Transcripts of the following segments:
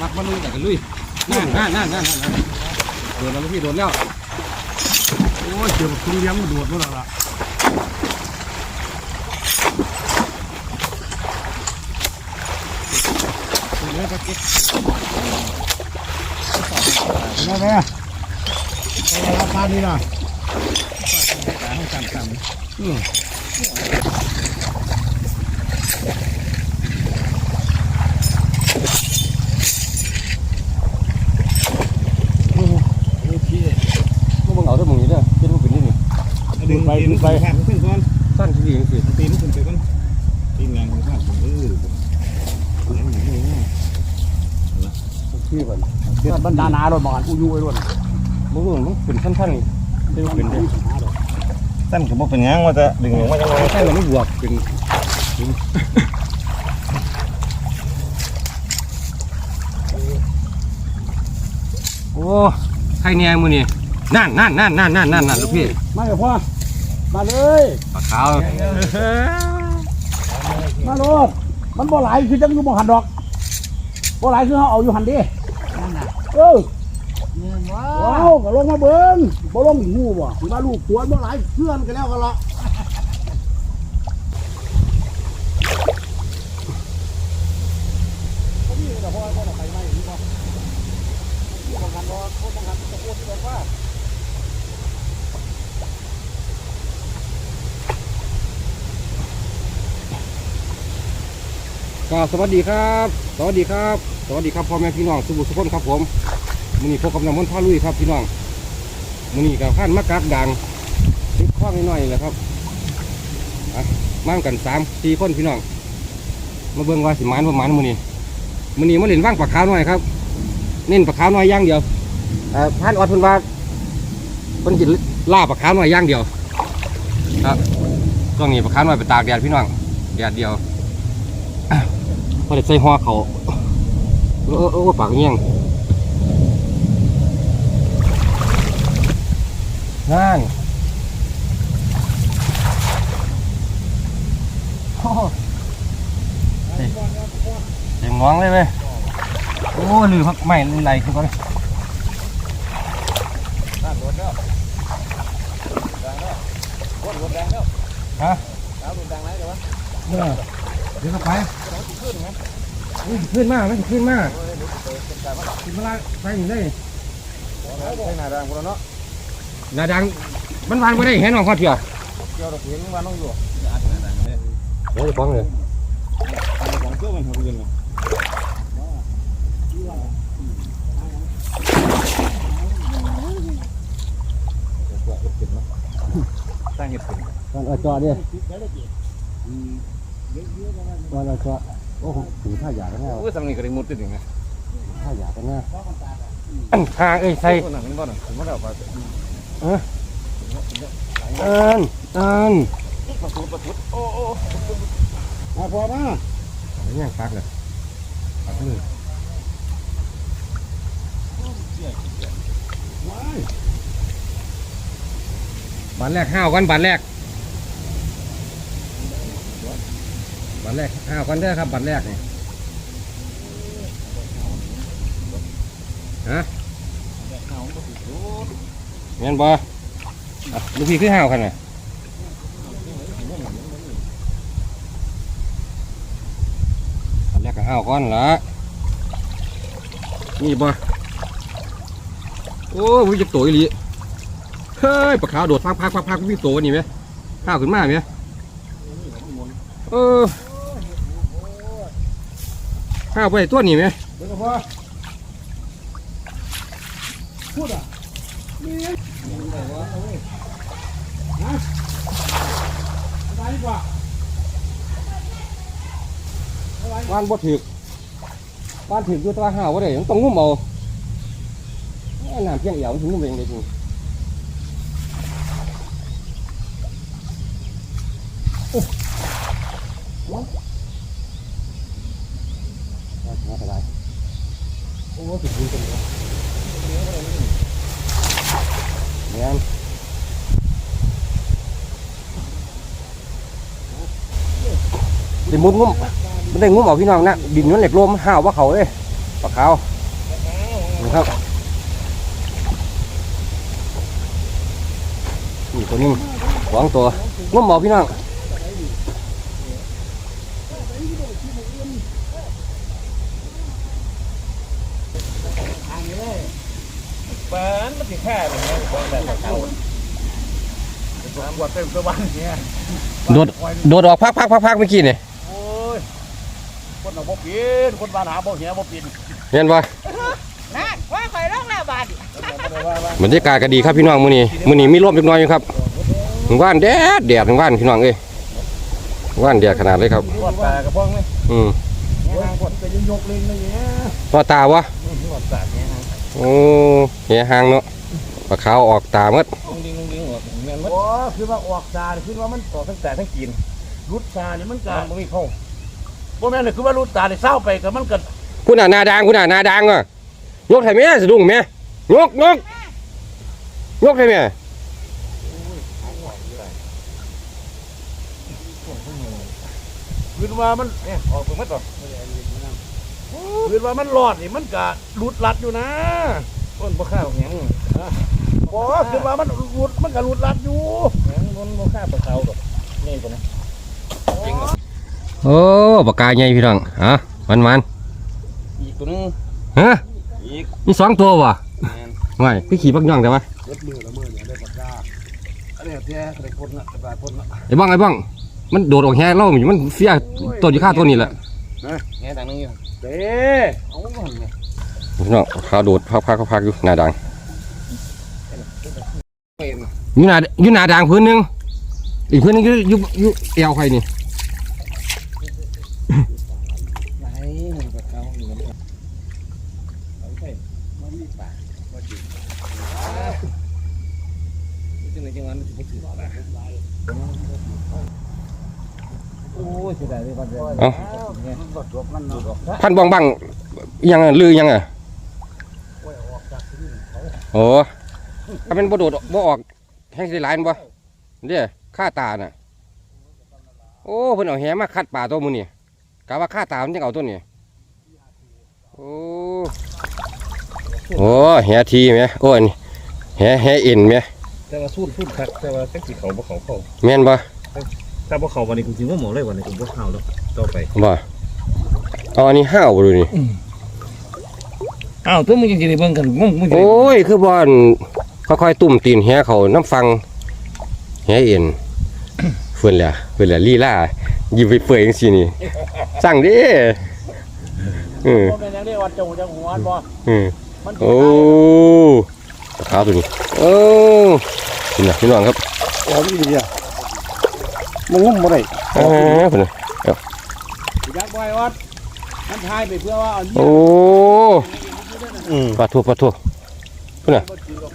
มักมันลุยแต่กันลุยนั่นนั่นนั่นนั่นโดนแล้วพี่โดนแล้วโอ้ยเจ็บคุณเลี้ยงโดดนู่นแล้วล่ะโดนแล้วก็เก็บแม่แม่ไปรับทานนี่นะให้ตามตามอืมโอเค พวกมึงเอาตัวมึงนี่เด้อเป็นมึงเป็นนี่นี่ ดึงไปดึงไปขึ้นก่อนสั้นที่ดีสิตีนขึ้นไปก่อนตีนแรงของข้าผมเออที่มันเดี๋ยวบรรดานาโดนบอลอุยูไอ้โดนมึงมึงเป็นสั้นๆนี่เป็นเป็นเด้อตั้นก็บอกเป็นยังว่าจะดึงออกมาจังไงใช่มันไม่บวกเป็นโอ้ใครเนี่ยมือนี่นั่นนั่นนั่นนั่นนั่นนั่นลูกพี่มาเดี๋ยพ่อ มาเลย ปลาขาวมาโลดมันบ่หลายคือจังอยู่บ่หันดอกบ่หลายคือเฮาเอาอยู่หันเดินั่นน่ะเออว้าวก็ลงมาเบิ่งบ่ลงอีกงูบ่สิว่าลูกควรบ่หลายเพื่อนกันแล้วกันละก็ สวัสดีครับ สวัสดีครับ สวัสดีครับพ่อแม่พี่น้องสุบุสุพนครับผมมือนี้พบกับน้ำมันต์พ่อลุยครับพี่น้องมือนี้กับข้านมะกักดังติดข้องน้อยๆแหละครับอะมากันสามสี่คนพี่น้อง มาเบิ่งว่าสิมานว่าหมานมือนี้มือนี้มาเล่นว่างปลาขาวหน่อยครับ เน้นปลาขาวน้อยย่างเดียวท่านออดเพิ่นว่าเพิ่นจิล่าปลาขาวน้อยย่างเดียว ครับช่วงนี้ปลาขาวน้อยไปตากแดดพี่น้องแดดเดียว พอได้ใส่หัวเขาเออเออปากเงี้ยงนั่นโอ้โหเต็มน้องเลยเว้ยโอ้ลืมพักใหม่ลืมไหลขึ้นก่อนตั้นรถแล้วดวรถรถแรงแล้วฮะดาวรถดังไรเดี๋ยววะเดี๋ยวเดี๋ยวเข้าไป ขึ้นมากมันขึ้นมากขึ้นมาละไปอยู่ได้ใช่หน้าดังพวกเราเนาะหนาดังมันวานไม่ได้เห็นหรอกข้อเถียวเกี่ยวดอกเห็นว่าน้องอยู่เดี๋ยวจะฟ้องเลยของเชื่อมันทำยังไงตั้งเห็ดเป็นตอนเอาจอเนี่ยตอนเอาจอ โอ้โหถึงท่าหยากันแน่โอ้ยสำนีก็ได้มุดติดอย่างไงท่าหยากันแน่อันทางเอ้ยใส่คนหนังนี่บ้านผมไม่ได้เอาไปอันอันประตูประตูโอ้โอ้มาพอมาอะไรเนี่ยปักเลยปักเลยบานแรกห้าวกันบานแรก บานแรกห้าวกันเด้ครับบานแรกนี่ฮะเงี้ยบอลูกพี่คือห้าวกันไหมบานแรกก็ห้าวก่อนละนี่บ่โอ้ยวิ่งจะโตอีหลีเฮ้ยปลาขาวโดดพักพักพักพักวิ่งโตนี่ไหมห้าวขึ้นมาไหมเออ ห้าวไปตัวนี้ไหมเดี๋ยวก็พอพูดอะนี่นะอะไรดีกว่าเออฮะเออฮะเออฮะเออฮะเออฮะเออฮะฮะว่านบ่ถึกว่านถึกอยู่แตว่าห่าวบ่ได้ยังต้องงุ้มเอาแม่น้ำเพียงเหี่ยวมันถึงงุ้มเองได้จริงว่าสิว่าอะไร โอ้สุดยอดจังเลยแม่นได้มุดงุ้มมันได้งุ้มเอาพี่น้องนะดินมันเหล็กลมห่าวว่าเขาเลยปลาขาวนะครับนี่ตัวนึงสองตัวงุ้มเอาพี่น้อง เปิ้นมันสิแค่แบบนี้บ่ได้เอา วัดเต็มสวรรค์เนี่ยโดดโดดออกพักพักพักพักเมื่อกี้นี่โอ้ยคนเอาบ่ปีนคนบ้านหาบ่เหียบ่ปีนเห็นปะนั่นว่าข่อยร้องแล้วบาดนี้บรรยากาศก็ดีครับพี่น้องมื้อนี้มื้อนี้มีลมเล็กน้อยอยู่ครับหมู่บ้านแดดแดดหมู่บ้านพี่น้องเอ้ยหมู่บ้านแดดขนาดเลยครับทอดตากระป้องเลยอืมเนี่ยทางคนก็ยังยกเล่นเลยเนี่ยต่อตาวะทอดตากเนี่ยฮะโอ้เหี้ยหางเนาะปลาขาวออกตาหมดลุงดิงลุงดิงออกแม่นหมดโอ้คือว่าออกซาคือว่ามันออกทั้งแต่ทั้งกินรุดซานี่มันก็มันบ่มีเข้าบ่แม่นเลยคือว่ารุดตาได้เศร้าไปก็มันก็คุณน่ะหนาดังคุณน่ะหนาดังอะยกให้แม่สะดุ้งแม่ยกยกยกให้แม่คือว่ามันเนี่ยออกไปหมดต่อคือว่ามันรอดนี่มันก็รุดลัดอยู่นะต้นบ่ข้าวหยัง บ่คือว่ามันรุดมันก็รุดลัดอยู่หยังมันบ่ข้าวปลาเขาดอกนี่ก่อนนะจริงเหรอโอ้ปากกาใหญ่พี่น้องฮะมันมันอีกตัวนึงฮะอีกมีสองตัววะแม่นไม่พี่ขี่บักย่องแต่ว่ารถมือละมือเนี่ยได้ปากกาอันนี้แท้ได้คนละได้คนละไอ้บ้องไอ้บ้องมันโดดออกแห่เล่ามันเสียต้นอยู่ข้าตัวนี้แหละแง่ต่างนึงอยู่เด้เอาบ่หั่นเนี่ยพี่น้องเขาโดดพักพักพักอยู่หนาดังเป็น อยู่หนาอยู่หนาดังพื้นหนึง อีกพื้นหนึงอยู่อยู่อยู่เอวใครนี่ไหนมันปลาเขาอยู่มันเอาไปมันมีปากบ่จริงจังได๋จังหวะมันสิบ่ถือปลาโอ้ยเสียดายเลยบัดเดียวเอ้ามันบ่จบมันเนาะพันบ้องบังอิหยังอะลืออิหยังอะโอ้ ถ้าเป็นบ่โดดบ่ออกแห้งสิหลายแม่นบ่เด้ค่าตาน่ะ โอ้เพิ่นเอาแหมาคัดป่าตัวมื้อนี้กะว่าค่าตามันจังเอาตัวนี้โอ้โอ้แหทีแม่โอ้อันนี้แหแหเอ็นแม่แต่ว่าสู้สู้คักแต่ว่าจักสิเขาบ่เขาเข้าแม่นบ่ถ้าบ่เข้าวันนี้กูสิว่าหมอเลยวันนี้กูบ่เข้าแล้วต่อไปบ่เอาอันนี้ห้าวบ่ดูนี่อ้าวตัวมึงยังสิได้เบิ่งกันงงมึงสิโอ้ยคือบ่อน ค่อยๆตุ่มตีนแหเขาน้ำฟังแหเอ็นเฟื่อนแหละเฟื่อนแหละลีลายิ้มไปเปื่อยจังซี่นี่สั่งเดิเออบ่แม่นอย่างนี้ว่าจงจังหัวบ่เออมันโอ้ปลาขาวตัวนี้โอ้พี่น้องพี่น้องครับโอ้ยดีอะมันงุ้มบ่ได้อ่าพุ่นน่ะอยากบ่ให้วัดมันทายไปเพื่อว่าเอาโอ้อืมปลาทูปลาทู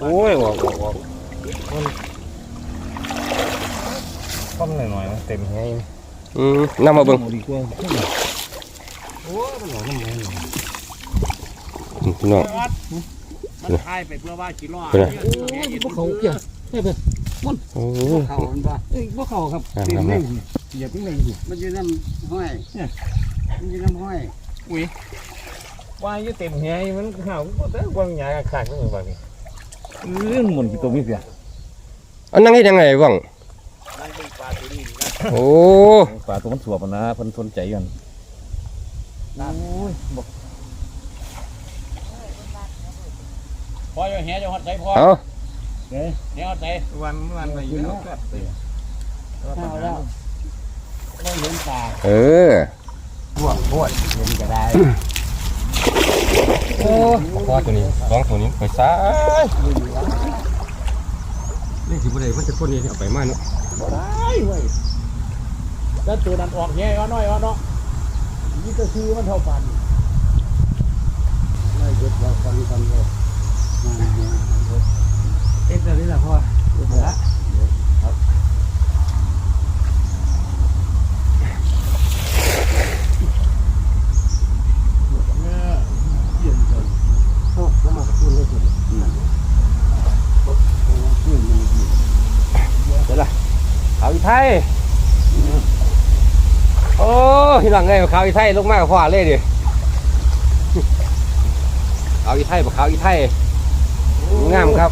โอ้ยออกออกออกมันค่อมหน่อยๆนะเต็มไงอืมนำมาเบิ่งดีกว่าพี่น้องวัดมันทายไปเพื่อว่าสิรอดเพิ่นน่ะบ่เขาเกี่ยโอ้เขามันบ่เอ้ยบ่เข้าครับงามเต็มงามเลงายมอย่าเพิ่งเลยดิมันอยู่น้ำห้อยมันอยู่น้ำห้อยว่าอยู่เต็มไงมันข้าวบ่แต่กวางใหญ่ขาดก็ว่านี่เรื่ องหมุนกี่ตัวมีเสียอันนั้นเฮ็ดยังไงบ้างนั่นเป็นปลาตัวนี้นะโอ้ปลาตัวมันสวบนะเพิ่นสนใจกันโอ้ยบ่พออยู่แหจะฮอดใจพอเอาแหฮอดใจวันวันไปอยู่แล้วก็เตะเอาแล้วบ่เห็นปลาเออพวกพวดเห็นก็ได้ โอ้ปลาตัวนี้สองตัวนี้ไปซ้ายนี่สิบ่ได้มันจะคนนี้เอาไปมาเนาะบ่ได้เว้ยแล้วตัวนั้นออกแหเอาน้อยเอาเนาะนี่ก็จะซื้อมันเท่าปันไม่เก็บเราฟังกันเลยมาเนี่ยเอ็นตัวนี้แหละพ่อเดี๋ยวละครับเนี่ยเยี่ยมเลย โอ้แล้วมา ขึ้นได้สุดอืมโอ้เพื่อนมันดีเดี๋ยวละขาวอีไทยโอ้พี่น้องเอ้ยขาวอีไทยลงมากกว่าพ่อเลยดิขาวอีไทยบอกขาวอีไทยงามครับ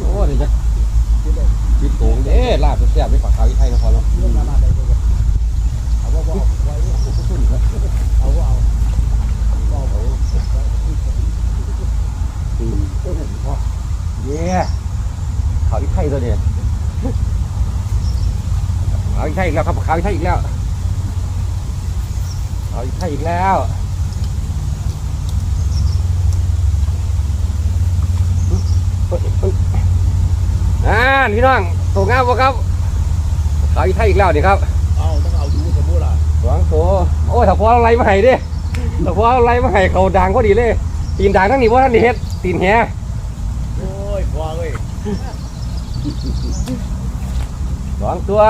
โอ้เดี๋ยวจะจิตโกงเด้ลาบแซ่บๆไปฝากขาวอีไทยนครเนาะ เรื่องมาได้เลยเอาว่าเอาไว้เอาว่าเอาเอาไว้ อืมเย้ขาวอีไทยตัวเดียวขาวอีไทยอีกแล้วครับขาวอีไทยอีกแล้วขาวอีไทยอีกแล้ว อ่าพี่น้องตัวงามปะครับขาวอีไทยอีกแล้วนี่ครับเอาต้องเอาดูสมมติล่ะหวังตัวโอ้ยถ้าพออะไรมาให้ดิถ้าพออะไรมาให้เขาดังก็ดีเลย ตีนดังทั้งนี้ว่าท่านนี่เฮ็ดตีนแหโอ้ยพอเว้ยสองตัว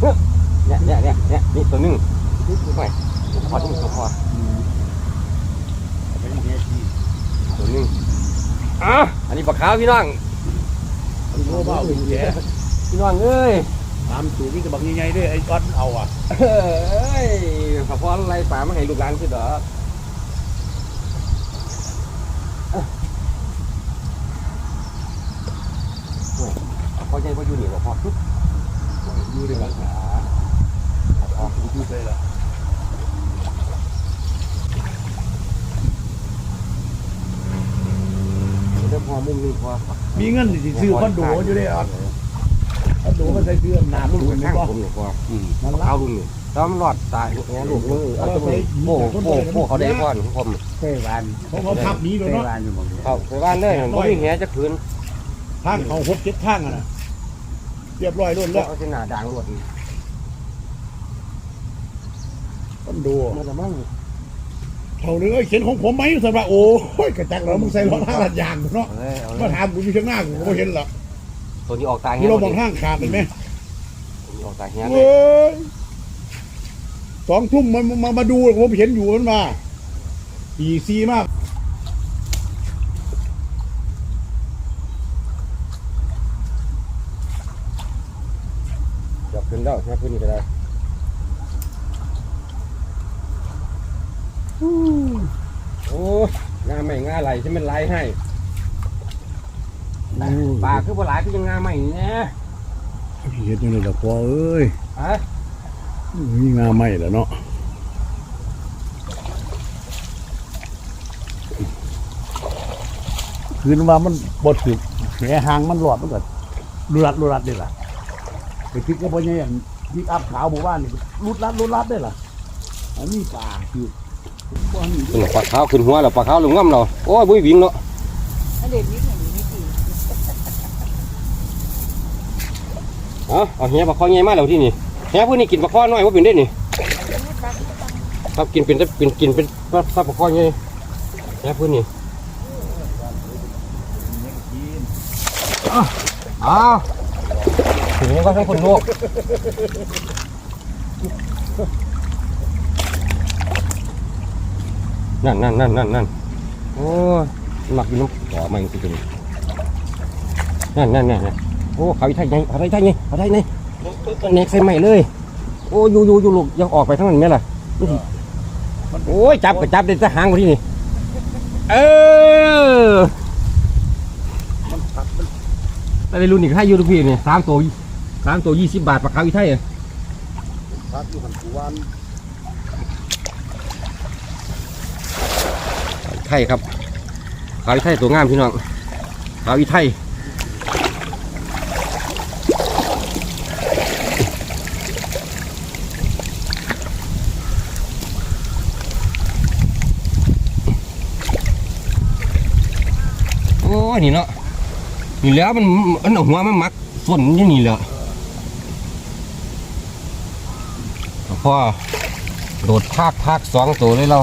เนี่ยเนี่ยเนี่ยเนี่ยนี่ตัวหนึงไม่พอที่ตัวพอเป็นเฮทีตัวหนึง อะอันนี้ปลาขาวพี่น้องคุณรู้เปล่าคุณแย่พี่น้องเอ้ยตามสูตรนี่ก็บอกยังไงด้วยไอ้ก้อนเอาอะเอ้ยถ้าพออะไรป่ามาให้ลูกหลานคือเด้อพอใจพออยู่นี่บ่พอปุ๊บอยู่ด้วยกันนะพอดูไปละ เดี๋ยวพอมุมนี้พอมีเงินสิซื้อคอนโดอยู่ได้อะคอนโดมันใส่เสื้อหนาลูลูกกข้านี่งป่ะผมเนี่ยพอมันเอารับลุงนี่ตอมนรอดตายแง่ลูกมือเอาตัวโป้โป้โป้เขาได้พ่อนผมเทวันเพราะเขาทับนี้เทด้วยเนาะวันอยู่หมดเลยเขาไปบ้านเลยผมมีแง่จะคืนทางเขาหกเจ็ดทางอะนะเรียบร้อยล้วนแล้วเขาจะหนาด่างรวดคอนโดมันจะมั่ง เขาเลยเขียนของผมไหมสำหรับโอ้ยกระจักเรามึงใส่รองเท้าลัดยางเนาะเอาเลยเอาเลมายถามกูอยู่ข้างหน้ากูก็ไม่เห็นหรอกตัวนี้ออกตายกูแง่เรามองทางขาดเห็นไหมออกตายแง่เลเว้ยยสองทุ่มมันมามาดูผมเห็นอยู่มันมาปีซีมากจับขึ้นแล้วแง่ขึ้นนี่ก็ได้โอ้งา ไม่งาไหลใช่ไหมไหลให้ปลาคือปลาไหลคือยังงาไม่เนี่ยเห็นยังไงล่ะพ่อเอ้ยฮะมีงาไหมแล้วเนาะคืนว่ามันบดถึกแหหางมันหลอดมันก็รุรัดรุรัดได้ล่ะไปคิดก็พอยังพิกอัพขาวหมู่บ้านนี่รุดรัดรุดรัดได้ล่ะอันนี้ป่าคือบ้านนี่ ปลาขาวขึ้นหัวแล้วปลาขาวลงง่ำเราโอ้ยบุ้ยวิ่งเนาะอันเด็ดนี้อย่างนี้กี่เอาเอาเฮียปลาคอใหญ่มากแล้วที่นี่เฮียพวกนี้กินปลาคอน้อยว่าเป็นได้นี่ครับกินเป็นเป็นกินเป็นปลาปลาคอใหญ่เฮียพวกนี้อ้าวถึงนี้ก็ให้คนโลก นั่นนั่นนั่นนั่นนั่นโอ้หมักอยู่น้ำต่อมาจริงๆนั่นนั่นนั่นนั่นโอ้เขาอีไทยไงเขาอีไทยไงเขาไทยไงเน็กใส่ใหม่เลย โอ้อยู่อยู่อยู่ลูกยังออกไปทั้งนั้นไหมล่ะโอ้ยจับก็จับได้แต่หางกว่าที่นี่เออแต่ในรุ่นนี้ให้ยูทุกพี่นี่สามตัวสามตัวยี่สิบบาทปากเขาอีไทยอะพักอยู่หันกูวน ไทยครับขาวอีไทยตัวงามพี่น้องขาวอีไทยโอ้ยนี่เนาะนี่แล้วมันมันหัวมันมักส่วนนี่นี่แหละพ่อโดดภาคภาคสองตัวเลยเรา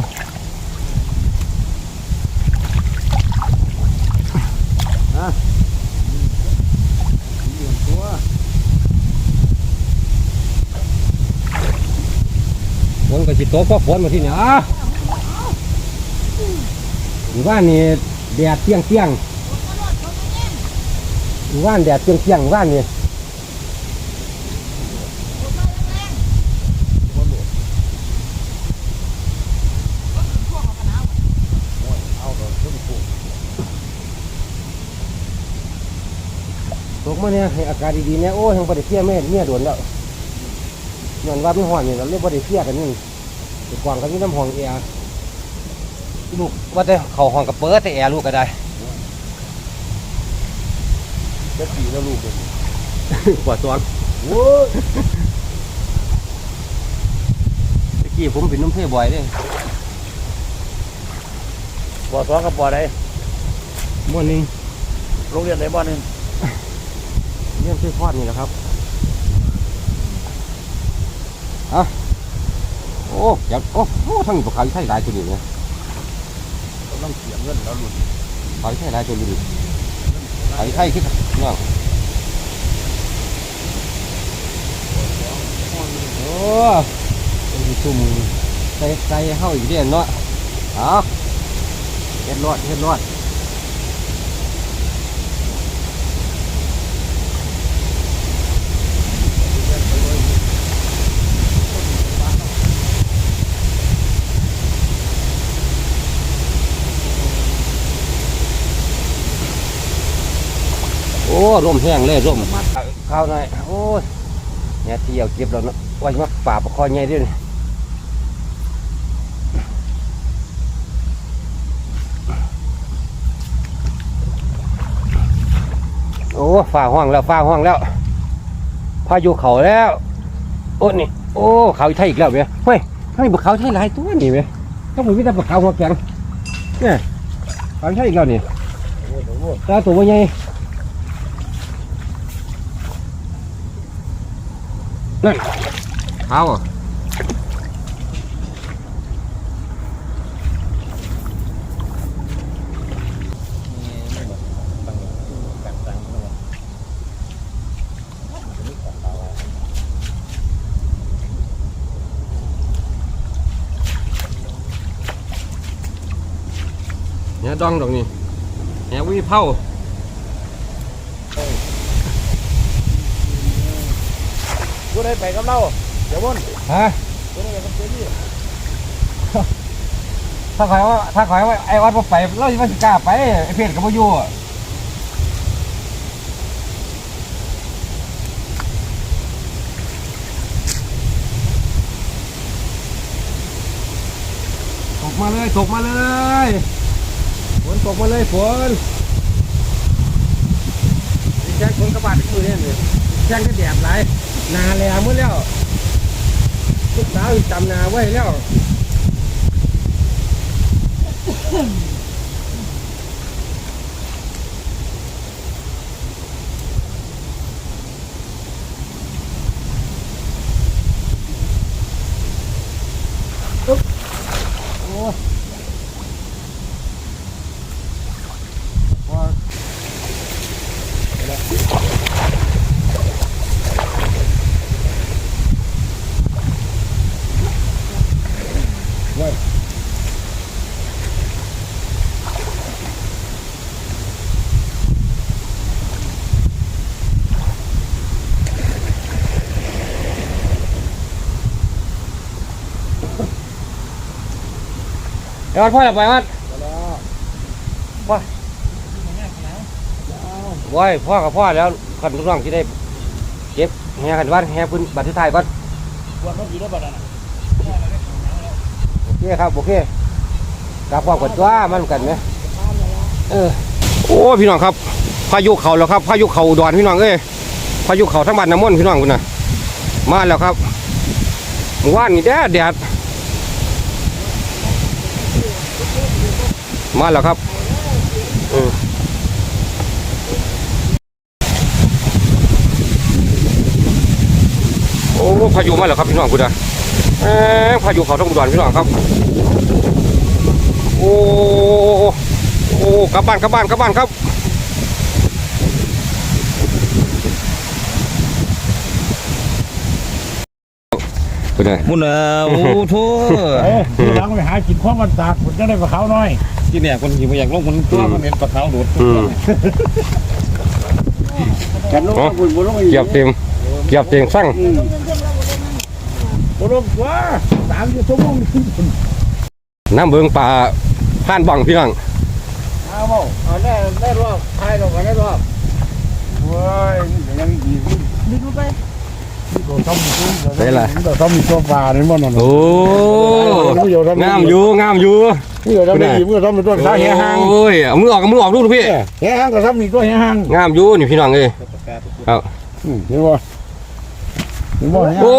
ฝนก็สิตกเพราะฝนมาที่นี่อะหมู่บ้านนี่แดดเที่ยงเที่ยงหมู่บ้านแดดเที่ยงเที่ยงหมู่านนี่เอาก็ขึ้นกูตกมาเนี่ยให้อากาศดีๆเนี่ยโอ้ยยังบ่ได้เที่ยแม่เมียโดนแล้ว ย้อนว่าไม่ห่อนนี่เราเรียกบ่ได้เที่ยกันนี่ไปกวางกันนี่น้ำห้องแอร์ลูกว่าแต่เข้าห้องกับเปิดแต่แอร์ลูกก็ได้จะปีแล้วลูกเลยปวดตัวโอ้ยตะกี้ผมเป็นน้ำเพบ่อยเด้บ่อสองกับบ่อใดม้วนหนึงโรงเรียนไหนบ่อหนึ่งเรื่องช่วยพอดนี่แหละครับ อะโอ้อยากโอ้โอ้ทั้งนี้ปลาขาวอีไทยหลายตัวนี้เนี่ยกำลังเสียเงินแล้วลุ่นขาวอีไทยหลายตัวนี้ขาวอีไทยคือน้องโอ้เป็นซุ่มใส่ใส่เฮาอีกเด่นเนาะเอาเฮ็ดรอดเฮ็ดรอด อ้ร่มแห้งเลยร่มข้าวหน่อยโอ้ยเนี่ยเที่ยวเก็บแล้วเนาะว่าจะมาป่าปลาคอใหญ่ด้วยโอ้ฝ่าห้องแล้วฝ่าห้องแล้วพายุเขาแล้ว โอ้นี่โอ้เขาไทยอีกแล้วเว้ยเฮ้ยให้บุกเขาไทยหลายตัวนี่เว้ยต้องมีวิธีบุกเขาหัวแข็งเนี่ยเขาไทยอีกแล้วนี่ตาตัวว่าไนั่นเท้าอะเนี่ยดองดอกนี่เนี่ยวิเผา กูได้ไปกับเราเดี๋ยวบนฮะกูได้ไปกับเจนี่ถ้าขอยว่าถ้าขอยว่าไอ้วัดบ่ไปเราสิว่าสิกล้าไปไอ้เพชรก็บ่อยู่อะตกมาเลยตกมาเลยฝนตกมาเลยฝนแจ้งฝนกระบาดมือเนี่ยเลยแจ้งได้แดดหลาย นาแลหมืดแล้วลูกสาวจำนาไว้แล้วเดี๋ยววัดพ่อจะไปวัดว้ายพ่อกับพ่อแล้วขันลูกน้องที่ได้เก็บแห่ขันวัดแห่พื้นบัตรทุกทยวัดวันนั้นอยู่ได้บ่ได้นะโอเคครับโอเคกับความกันตัวมันกันไหมเออโอ้พี่น้องครับพายุเขาแล้วครับพายุเขาดอนพี่น้องเอ้ยพายุเขาทั้งบ้านน้ำมนต์พี่น้องคุณน่ะมาแล้วครับว่านนี่แดดแดด มาแล้วครับโอ้พายุมาแล้วครับพี่น้องคุณนะพายุเขาต้องดอนพี่น้องครับ โอ้โอ้กลับบ้านกลับบ้านกลับบ้านครับ คุณอะมุนอะโอ้โถเอ้ยทีหลังไปหากินข้าวมันตากผมจะได้ปลาขาวน้อยที่เนี่ยคนที่ไม่อยากลงคนตัวมันเห็นปลาขาวโดดอืมกันลงมาบุญบุญลงอีกเกียบเต็มเกียบเต็มสั่งบุญลงตัวสามชั่วโมงขึ้นบุญน้ำเบิงป่าผ่านบังพี่น้องเอาบ่เอาได้ได้รอบท้ายลงมาได้รอบโอ้ยนี่ก็ยังดีดึงเข้าไปนี่ก็ทำมีตัว ได้ละนี่ก็ทำมีตัวปลาเนี่ยมันน่ะโอ้งามอยู่งามอยู่นี่ก็ทำมีมันก็ทำมีตัวสาแหหางโอ้ยเอามือออกเอามือออกดูดูพี่แหหางก็ทำมีตัวแหหางงามอยู่นี่พี่น้องเอ้ยอืมเห็นบ่เห็นบ่แหหางโอ้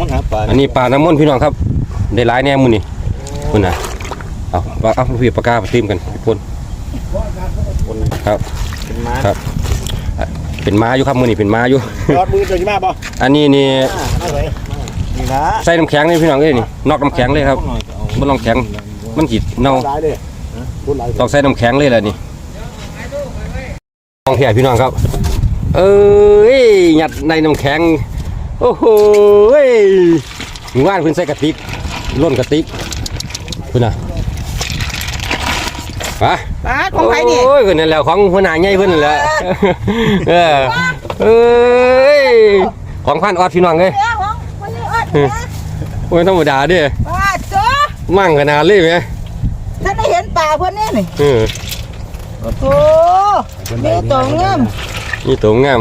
มันหาปลาอันนี้ป่าน้ำมนต์พี่น้องครับ ได้หลายแนวมือนี่คุณน่ะเอาเอาเอาพี่ปากกาไปตีมกันพี่พลครับเป็นม้าครับ เป็นม้าอยู่ครับมือนี่เป็นม้าอยู่ ยอดมือจะมาบ่อันนี้นี่เอาไว้นี่นะใส่น้ำแข็งเลยพี่น้องเอ้ยนี่นอกน้ำแข็งเลยครับบ่ต้องแข็งมันจิเน่าหลายเลยบุญหลายต้องใส่น้ำแข็งเลยแหละนี่มองเพียพี่น้องครับ เอ้ยหยัดในน้ำแข็งโอ้โหยหมู่บ้านเพิ่นใส่กระติกล้นกระติกคุณน่ะ ไปปลาของใครนี่ โอ้ยเพิ่นนั่นแหละของหัวหน้าใหญ่เพิ่นนั่นแหละเออเอ้ยของพันออดพี่น้องเอ้ยเอ้าของคนนี้อดนะโอ้ยธรรมดาเด้ปลาจ้ามั่งขนาดเลยแหมท่านได้เห็นปลาเพื่อนนี่นี่เออโอ้มีตัวเงิมนี่ตัวงาม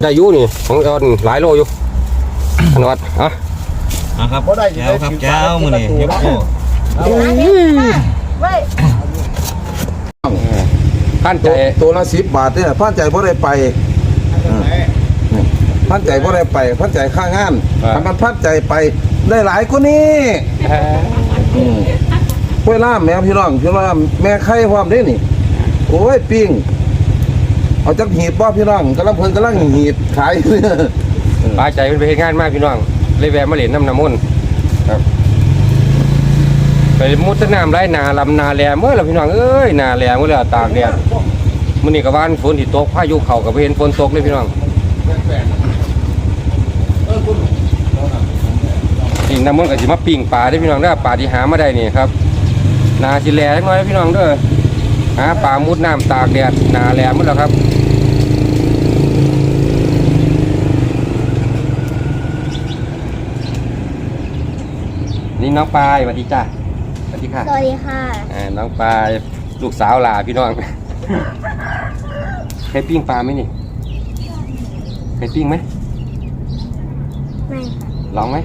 ได้อยู่นี่ของออดหลายโลอยู่อันออดเอะอะครับบ่ได้เจ้าครับเจ้ามือนี่ยกโอ้ไว้ พันใจตัวละสิบบาทเนี่ยพันใจพ่ได้ไปพันใจพ่ได้ไป พันใจค่างานถ้ามันพันใจไปได้หลายกว่านี้อืมห้วยล่ามแม่พี่น้องพี่น้องแม่ไข่ความได้นี่ โอ้ยปิ้งเอาจักหีบป่พี่น้องกำลังเพิ่นกำลังหีบขายปลาใจเป็นไปเฮ็ดงานมากพี่น้องเลยแวะมาเล่นน้ำน้ำมนต์ครับ ไปมุดนามไรนาลำนาแลเมื่อแล้วพี่น้องเอ้ยนาแลเมื่อแล้วตากแดดมื้อนี้ก็ว่านฝนที่ตกพายุเข้าก็บ่เห็นฝนตกเลยพี่น้องนี่น้ำมนก็สิมาปิ้งปลาได้อพี่น้องเด้อปลาที่หามาได้นี่ครับ นาสิแลจักหน่อยพี่น้องเด้อหาปลามุดน้ำตากแดดนาแลหมดแล้วครับ นี่น้องปลายสวัสดีจ้า ดีค่ะสวัสดีค่ะอ่าน้องปลายลูกสาวหลาพี่น้องเคยปิ้งปลาไหมนี่เคยปิ้งไหมไม่ค่ะลองไหม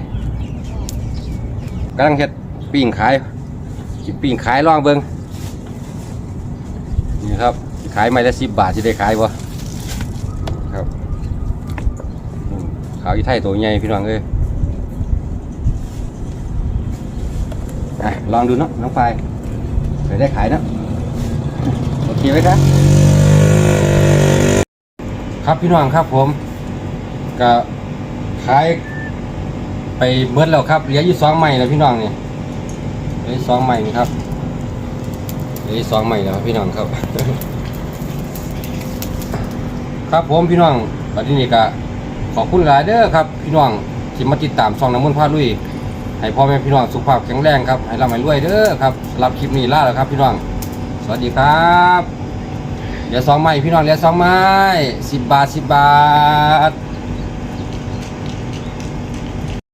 กำลังเฮ็ดปิ้งขายสิปิ้งขายลองเบิงนี่ครับขายไม้ละสิบบาทจะได้ขายบ่ครับอืมขาวอีไทยตัวใหญ่พี่น้องเอ้ย อะลองดูเนาะน้องไฟเคยได้ขายเนาะโอเคไหมครับครับพี่น้องครับผมก็ขายไปเบิดแล้วครับเหลืออยู่สองใหม่แล้วพี่น้องเนี่เหลืออยู่สองใหม่นี่ครับเหลืออยู่สองใหม่แล้วพี่น้องครับ ครับผมพี่น้องวันนี้ก็ขอบคุณหลายเด้อครับ พี่น้องที่มาติดตามช่องน้ำมันพาลุย ให้พ่อแม่พี่น้องสุขภาพแข็งแรงครับให้เราไม่รวยเด้อครับสำหรับคลิปนี้ลาแล้วครับ พี่น้องสวัสดีครับเดี๋ยวสองไม้พี่น้องเดี๋ยวสองไม้สิบบาทสิบบาท